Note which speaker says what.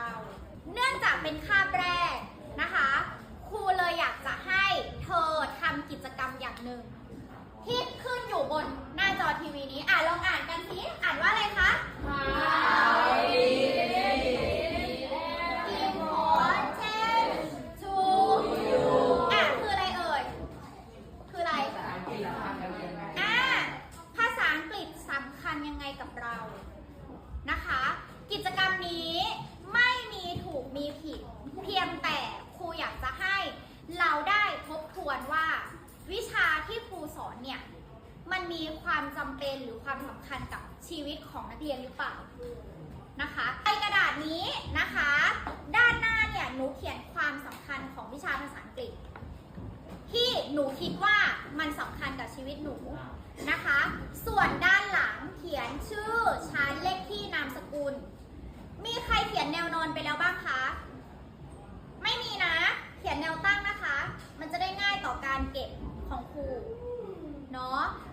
Speaker 1: เรา เนื่องจากเป็นคาบแรกนะคะ ครูเลยอยากจะให้เธอทำกิจกรรมอย่างหนึ่ง ที่ขึ้นอยู่บนหน้าจอทีวีนี้อ่านลองอ่านกันสิอ่านว่าอะไรคะ important to you อะคืออะไรเอ่ยคืออะไรภาษาอังกฤษสำคัญยังไงกับเรานะคะ กิจกรรมนี้ไม่มีถูกมี ผิด เพียงแต่ครูอยากจะให้เราได้ทบทวนว่า วิชาที่ครูสอนเนี่ยมันมีความจำเป็นหรือความสำคัญกับชีวิตของนักเรียนหรือเปล่านะคะในกระดาษนี้นะคะ ด้านหน้าเนี่ยหนูเขียนความสำคัญของวิชาภาษาอังกฤษ ที่หนูคิดว่ามันสำคัญกับชีวิตหนูนะคะ ส่วนด้านหลังเขียนชื่อชั้นเลขที่นามสกุล มีใครเขียนแนวนอนไปแล้วบ้างคะ 啊。